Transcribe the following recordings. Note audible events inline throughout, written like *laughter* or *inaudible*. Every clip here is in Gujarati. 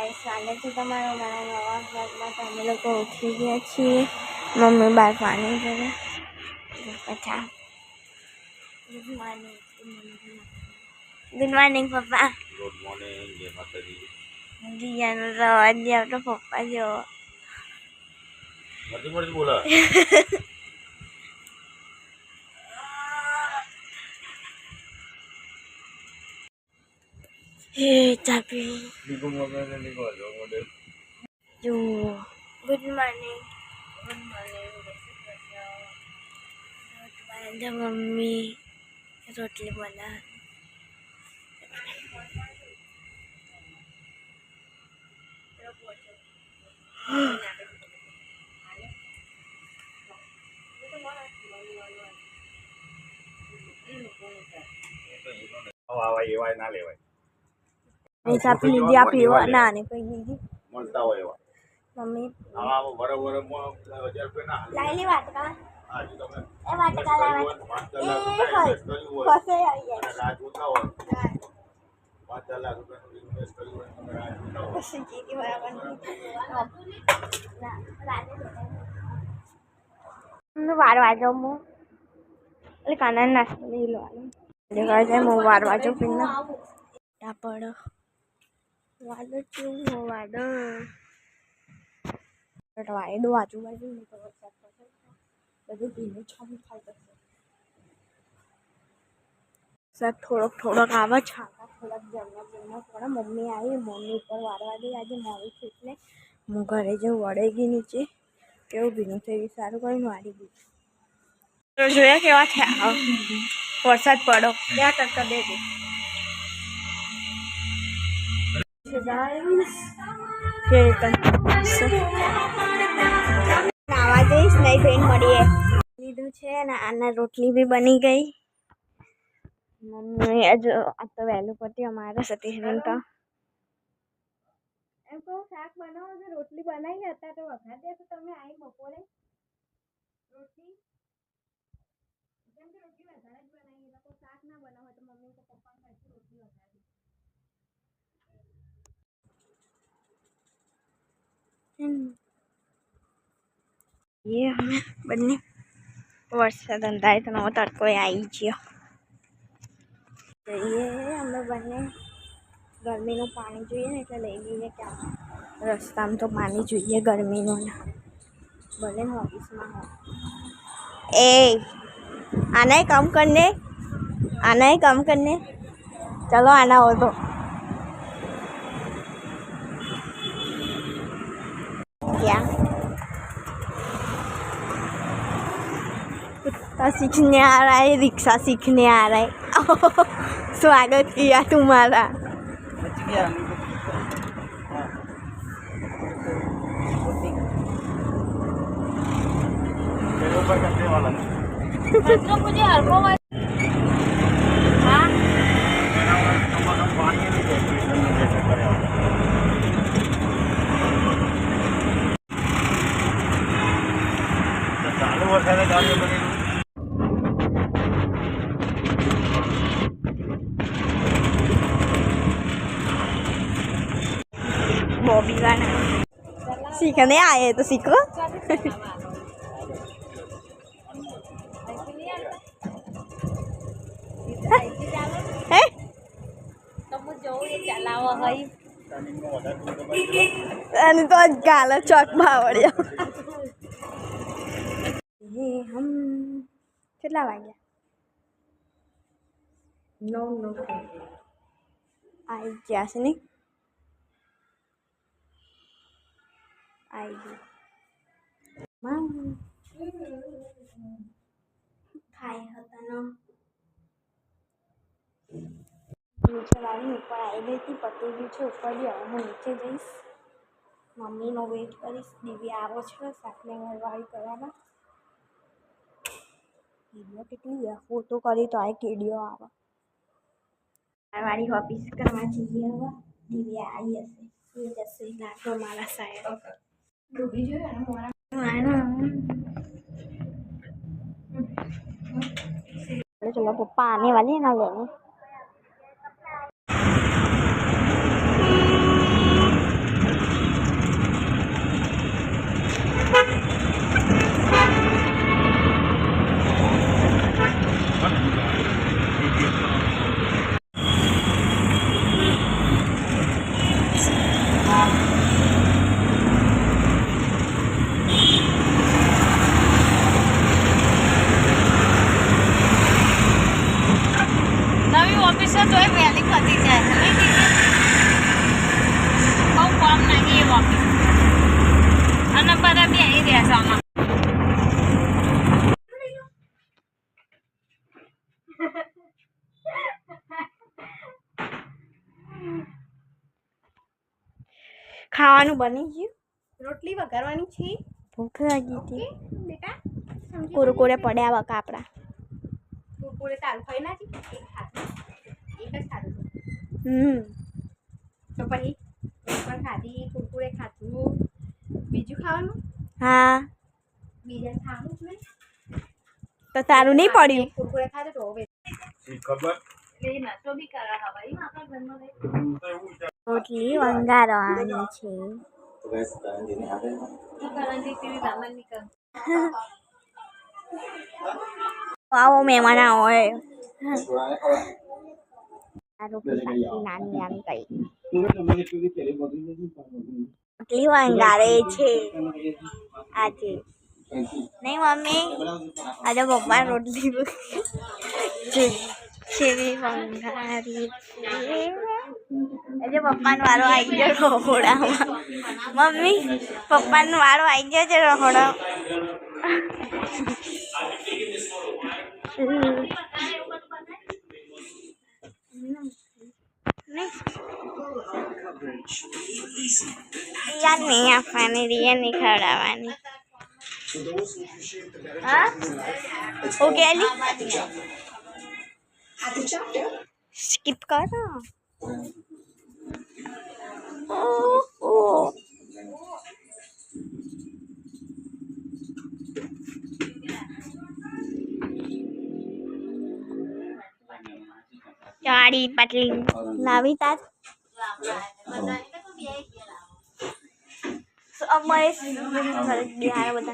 ગાઈસ સ્વાગત છે તમારું મારા નવા બ્લોગમાં તો અમે લોકો ઉઠી ગયા છીએ મમ્મી બહાર પાણી ભરે પછા good morning good morning papa good morning જય માતાજી જીયાનો રવા દે આવતો પપ્પા જેવો મરજી મરજી બોલા હે ચાપી લીગો મોબાઈલ લીગો જો મોડેલ જો good morning good morning mummy રોટલી બના આવા એવા ના લેવાય પૈસા પી લીધી આપી ના ને કઈ લીધી મળતા હોય એવા. મમ્મી. આવા બરોબર હજાર રૂપિયા ના લાઈ લી વાટકા. હા એ વાટકા લાવા. પાંચ એ લાખ હોય. રૂપિયા invest કર્યું હોય. ફસે આવી જાય. અને રાહ હોય. પાંચ લાખ રૂપિયાનું ઇન્વેસ્ટ કર્યું હોય તમે રાહ હોય. પછી જીતી બરાબર ના રાતે હું વાર વાજો હું એટલે કાના નાસ્તો લઈ લેવાનો. જે કહે છે હું વાર વાજો પીને પડ કેવું ચૂ વાદળ. વાયદો આજુબાજુ તો વરસાદ પડશે બધું ભીનું છમ થાય જશે વરસાદ થોડોક થોડોક આવે, છાંટા થોડાક જમવા જમવા. પડે મમ્મી આવી, મમ્મી ઉપર વારવા દે. આજે મારી છે એટલે હું ઘરે જઉં, વળે ગઈ નીચે. કેવું ભીનું થઈ ગયું? સારું કરીને વાળી ગઈ જોયા કેવા થયા? વરસાદ પડો. ક્યાં ટક્કર દે દે નાવા જઈશ નહીં બેન મળીએ લીધું છે અને આના રોટલી બી બની ગઈ મમ્મી હજુ આ તો વહેલું પતી અમારે સતીશબેન તો એમ કહું શાક બનાવો છો રોટલી બનાવી હતા તો વઘાર દેશો તમે આવી બપોરે રોટલી કેમ કે રોટલી વધારે જ બનાવી એ લોકો શાક ના બનાવો તો મમ્મી તો પપ્પા ખાઈ રોટલી વધારે એ અમે બંને વરસાદ અંધારે તો નવો તડકો આવી ગયો જઈએ અમે બંને ગરમીનું પાણી જોઈએ ને એટલે લઈ લઈએ ક્યાં રસ્તામાં તો પાણી જોઈએ ગરમીનું ને ભલે ને ઓફિસમાં હોય એ આના ही काम करने आना ही काम करने चलो आना सीखने आ रहा है रिक्शा सीखने आ रहा है स्वागत किया तुम्हारा तेरे ऊपर करने वाला तो मुझे हल्को हाँ पानी नहीं देते नहीं देते करे ચાલુ વરસાદે ગાડીઓ બની बॉबी गाना सीखने आए तो सीखो હે રનિંગમાં વધારે દૂર તો બની અને તો જ ગાલે ચોક ભાવડ્યો હે હમ કેટલા વાગ્યા નવ નવ આવી ગયા છે ને આવી ગયું ખાઈ હતા નો નીચે વાળી ઉપર આવી ગઈ હતી પતી ગયું છે ઉપર બી હવે હું નીચે જઈશ મમ્મીનો વેઇટ કરીશ દીદી આવો છે સાથે વાળી કરવામાં કીડીઓ કેટલી છે ફોટો કરી તો આ કીડીઓ આવે વાળી ઓફિસ કરવા જઈએ હવે દીદી આવી હશે એ જશે લાગો મારા સાહેબ ดูาแล้วจะมาปลุกป่านี่วันนี้นะเลยนี่ ખાવાનું બની ગયું. રોટલી વઘારવાની છે. ભૂખ લાગી હતી. બેટા કુરકુરે પડ્યા વખા આપણા. કુરકુરે તારું ખાઈ નાખી એક ખાધું એક જ ખાધું હમ. તો પછી પણ ખાધી કુરકુરે ખાધું. બીજું ખાવાનું? હા. બીજા ખાવાનું છે તો સારું નહીં પડ્યું? કુરકુરે ખાધું તો હવે ખબર? એટલે નસો બી કરા હવાઈ આપણા ઘરમાં રોટલી વંગારવાની છે. આવે મહેમાન પાછી નાની નાની કરી રોટલી વંગારે છે. આજે. નહીં મમ્મી આજે પપ્પા રોટલી જેવી છે આજે પપ્પાનો વારો આવી ગયો રહોડામાં. મમ્મી પપ્પાનો વારો આવી ગયો છે રહોડા. યાર નહીં આપવાની રિયા નહીં ખવડાવવાની. ઓકે અલી स्किप करो। ओह साड़ी पतली। लावी तात तो अब मैं इस बिज़नेस वाले बता।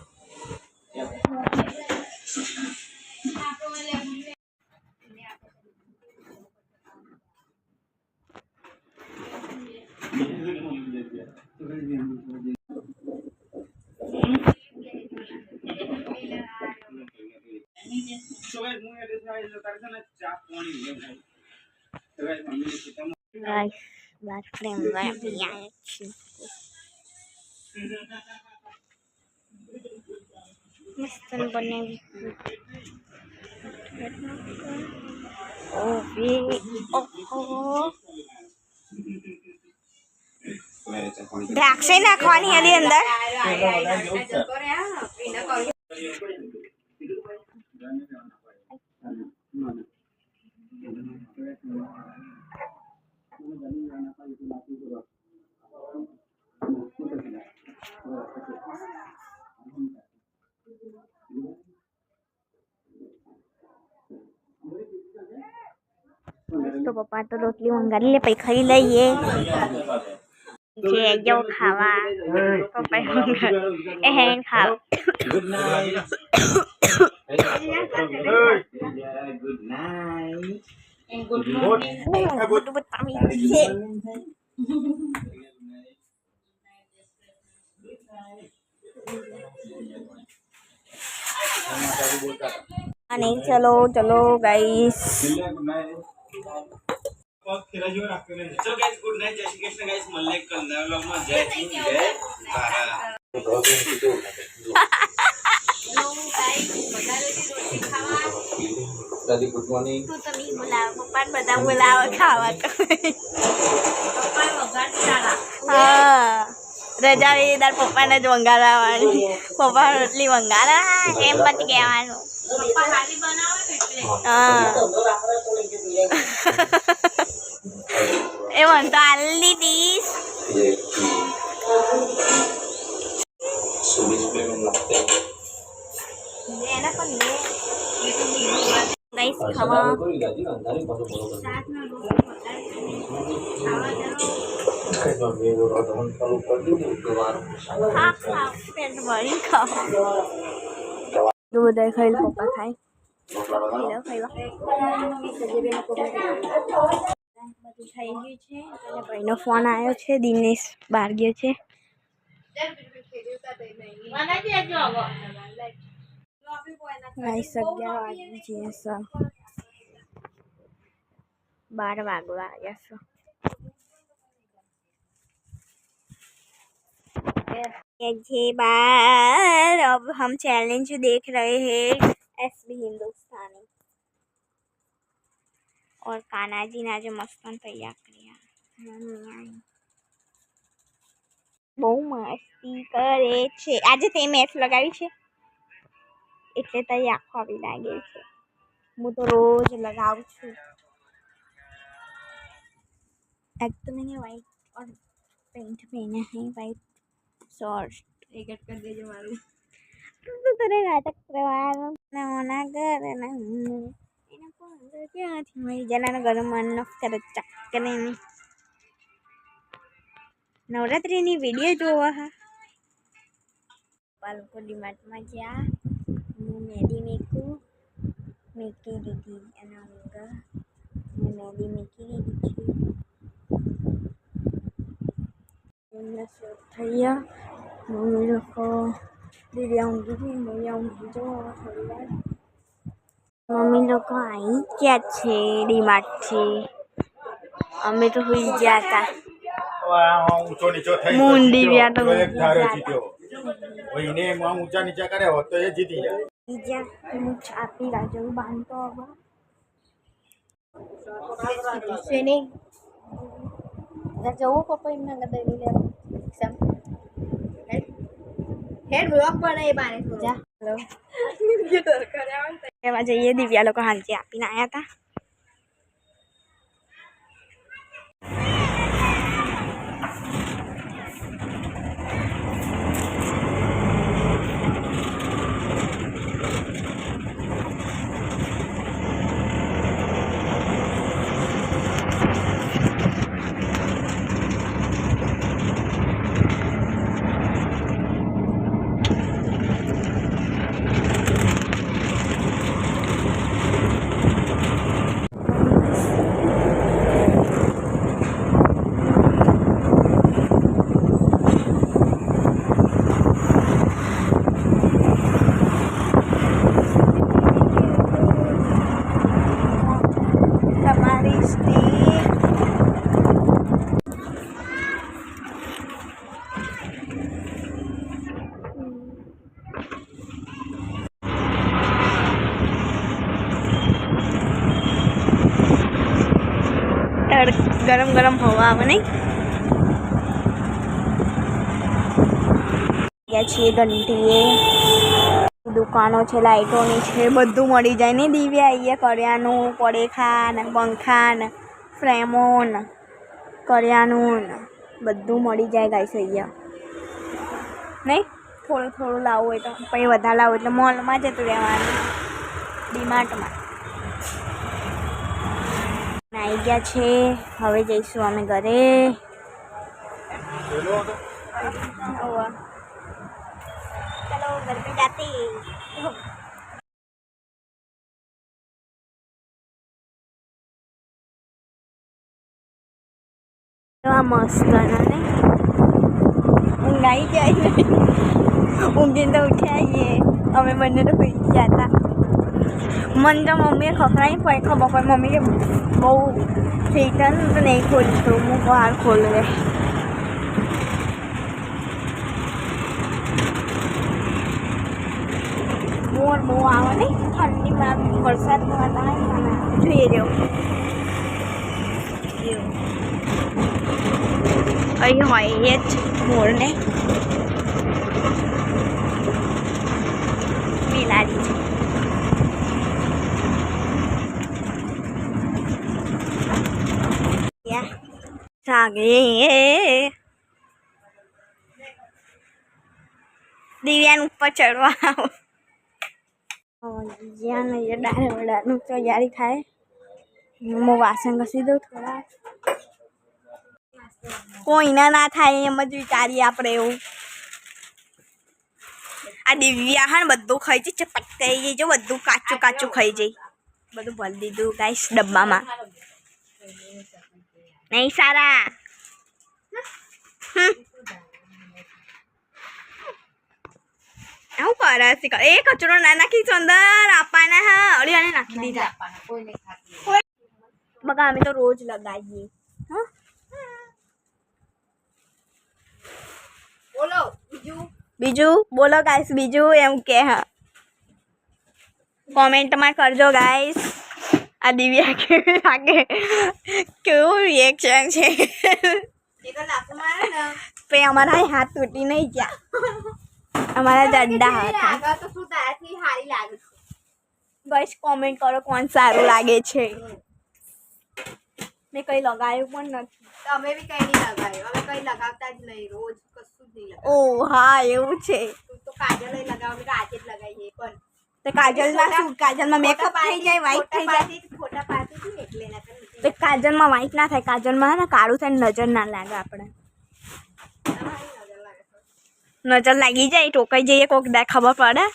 ગાઈસ બાર ફ્રેમ મસ્ત બનાવી ઓ દ્રાક્ષે નાખવાની એની અંદર તો પપ્પા તો રોટલી મંગાવી લે પછી ખાઈ લઈએ જે જો ખાવા પપ્પા મંગાવી એ હેન ખાવ Good night. And good morning. Good morning. Good morning. नहीं *laughs* चलो चलो गाइस चलो गाइस गुड नाइट जय श्री कृष्ण गाइस मल्ले कल नया blog *laughs* *laughs* tadi good morning. Tuh tadi mulai, papan pada mulai kawat. Ah. Papan bagus salah. Raja ini dari papan itu manggala, papan li manggala, empat tiga manu. Papan hari mana Ah. Eh, mantu dis. Subis pun mati. Ini enak kan. Rice ખાવા. પેટ ભરી ખાવા છે અને ભાઈનો ફોન આવ્યો છે દિનેશ બાર ગયો છે રાઈસ અગિયાર વાગી છે સર बार वागवा आया सो ये बार अब हम चैलेंज देख रहे हैं एस बी हिंदुस्तानी और कान्हा जी ने आज मस्तन तैयार કર્યા મમ્મી આઈ. બહુ મસ્તી કરે છે આજે તે મેચ લગાવી છે એટલે તો એ આખો આવી લાગે છે હું તો રોજ લગાવું છું एक तो मैंने वाइट और पेंट पहना है वाइट शॉर्ट એક જ કરી દેજો મારું तो तेरे नाटक करवाया ना होना कर ना એના કોણ ક્યાંથી મળી જનાના ઘરે મન ન કરે ચક્કને ની નવરાત્રિની વિડીયો જોવા હા બાળકો ડિમાર્ટમાં ગયા હું મેદી મેકું મેકી દીધી અને અંગા મેં મેદી મેકી દીધી છે એમને શોધ થઈ ગયા મમ્મી લોકો દીદી ઊંઘી હતી મમ્મી ઊંઘી જાઓ થોડી વાર મમ્મી લોકો આવી ગયા છે ડીમાર્ટથી અમે તો સુઈ ગયા હતા ઊંચો નીચો થઈ મુંડી વ્યા તો એક ધારો જીત્યો કોઈને એમાં ઊંચા નીચા કરે હોત તો એ જીતી જાય બીજા હું આપી રાજો બાંધતો હવે સ્વિનિંગ જવું પપ્પા એમના ગદા એક્ઝામ. હેડ. બ્લોક બનાવી બાને જા. હેલો. *laughs* એમાં જઈએ દિવ્યા લોકો હાંજે આપીને આવ્યા હતા ગરમ ગરમ હવા આવે નહીં? છીએ ઘંટીએ. દુકાનો છે, લાઇટોની છે, બધું મળી જાય ને દિવ્યા અહીંયા કરિયાનું પડેખા ને પંખા ને ફ્રેમો ને કરિયાનું, બધું મળી જાય ગાઈસ અહીંયા. નહીં? થોડું થોડું લાવવું હોય તો, પછી વધારે લાવવું એટલે મોલમાં જતું રહેવાનું. ડીમાર્ટમાં આવી ગયા છે. હવે જઈશું અમે ઘરે. ચલો ઘર આ મસ્ત ને. ઊંઘ આવી જાય. ઊંઘીને તો ઉઠ્યા આવીએ અમે બંને તો ભૂલી ગયા હતા. મન તો મમ્મીએ ખખડાવી પણ ખબર પડે મમ્મી કે બહુ ઠીક ને તો નહીં હું બહાર ખોલું રે મોર બહુ આવે નહીં ઠંડીમાં વરસાદનું વાતાવરણ જોઈએ રહ્યો અહીં હોય જ મોરને બિલાડી છે સાગે દિવ્યાન ઉપર ચડવા આવો. જ્યાં ડાળે વડાનું તૈયારી થાય. હું વાસણ ઘસી દઉં થોડા. કોઈના ના થાય એમ જ વિચારીએ આપણે એવું. આ દિવ્યા હા બધું ખાઈ જઈ ચપટ થઈ જાય જો બધું કાચું કાચું ખાઈ જઈ બધું ભરી દીધું ગાઈસ ડબ્બામાં. નહીં સારા. આવું કરે છે એ કચરો ના નાખી છે અંદર આપવાના હા. અળી આને નાખી દીધા. બગા અમે તો રોજ લગાવીએ. હા? બોલો બીજું? બીજું? બોલો ગાઈસ બીજું એમ કે હા. કોમેન્ટમાં કરજો ગાઈસ આ દિવ્યા કેવી લાગે કેવું રિએક્શન છે પછી અમારા હાથ તૂટી નહીં ગયા અમારા દંડા હતા લાગે તો શું તારાથી હારી લાગે છે કોમેન્ટ કરો કોણ સારું લાગે છે મેં કઈ લગાવ્યું પણ નથી તમે બી કઈ નહીં લગાવ્યું અમે કઈ લગાવતા જ નહીં રોજ કશું જ નહીં ઓ હા એવું છે તું તો કાજલ લઈ લગાવ આજે જ લગાવીએ પણ તો કાજલમાં શું કાજલમાં મેકઅપ થઈ જાય વ્હાઈટ થઈ જાય. જાય ફોટા પાડતી હતી એટલે ના તો કાજલમાં વ્હાઈટ ના થાય કાજલમાં ને કાળું થાય ને નજર ના લાગે આપણે. નજર લાગે જાય ટોકાઈ જઈએ કોક દા ખબર પડે.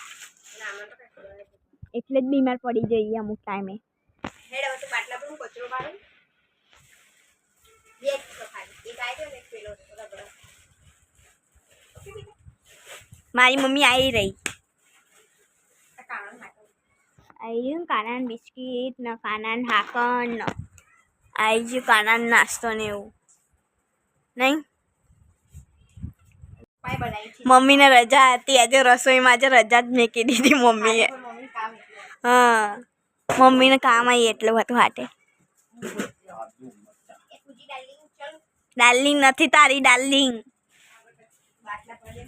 એટલે જ બીમાર પડી જઈએ અમુક ટાઈમે મારી. મમ્મી આવી બાટલા ને કાનાન બિસ્કીટ ને કાનાન હાકન ને ગયું કાનાન નાસ્તો ને એવું નહીં મમ્મીને રજા હતી આજે રસોઈમાં આજે રજા જ મેકી દીધી મમ્મીએ હા મમ્મીને કામ આવી એટલું હતું હાટે ડાર્લિંગ નથી તારી ડાર્લિંગ બાટલા પર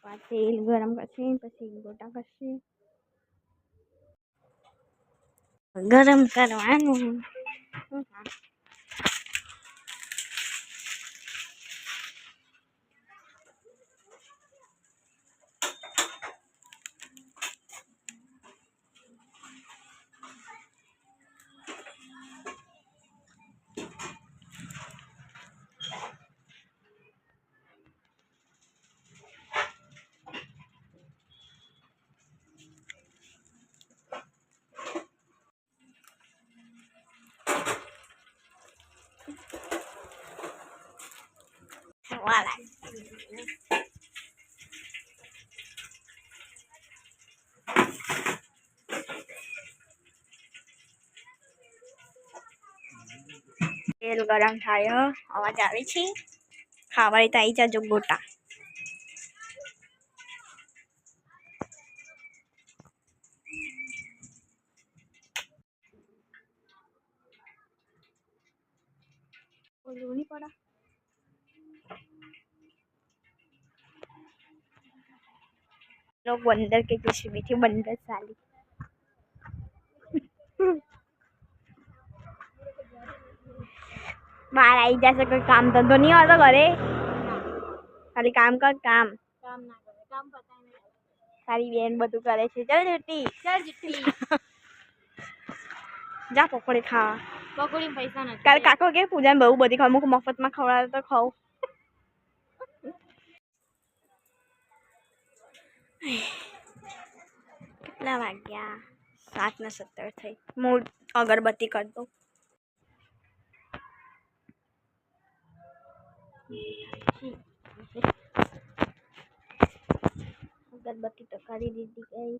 પપ્પા તેલ ગરમ કરશે પછી ગોટા કરશે ગરમ કરવાનું વાલા તેલ ગરમ થાય હો. અવાજ આવે છે ખાવાય તો આવી જાજો ગોટા ઓલું નહીં પડા लोग बंदर के पीछे बैठे बंदर साली બહાર આવી જશે કોઈ કામ ધંધો નહીં હોતો ઘરે ખાલી કામ કર કામ કામ ના કરે કામ પતાય નહીં તારી બેન બધું કરે છે ચાલ જુટી ચાલ જીતી જા પકોડી ખાવા પકોડી પૈસા નથી કાલ કાકો કે પૂજાને બહુ બધી ખાવ અમુક મફતમાં ખવડાવે તો ખાવ કેટલા વાગ્યા? સાત ને સત્તર થઈ. હું અગરબત્તી કરી દઉં. અગરબત્તી તો કરી દીધી ગઈ.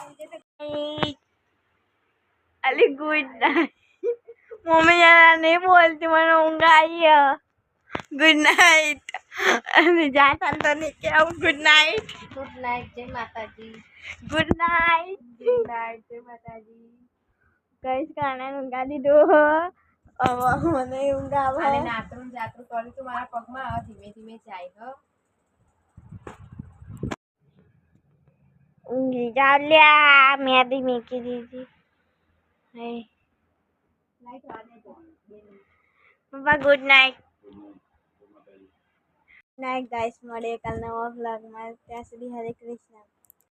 આવે કહેવા જોઈએ રિક્ષા લઈને જવાનું ચાલી મારું ભૂત આવો અલી ગુડ નાઇટ મમ્મી યાર નહીં બોલતી મને ઊંઘ આવી ગુડ નાઇટ અને જા તને કે આવું ગુડ નાઇટ ગુડ નાઇટ જય માતાજી ગુડ નાઇટ ગુડ નાઇટ જય માતાજી કઈશ કારણે ઊંઘા દીધું હવે મને ઊંઘ અને આવે નાતરું ને જાતરું કર્યું તું મારા પગમાં હવે ધીમે ધીમે જાય હો ઊંઘી ચાલ્યા મેદી મૂકી દીધી હે લાઈટ વાગે તો પપ્પા ગુડ નાઇટ નાઇટ ગાઈસ મળીએ કાલ નવા વ્લોગમાં ત્યાં સુધી હરે કૃષ્ણ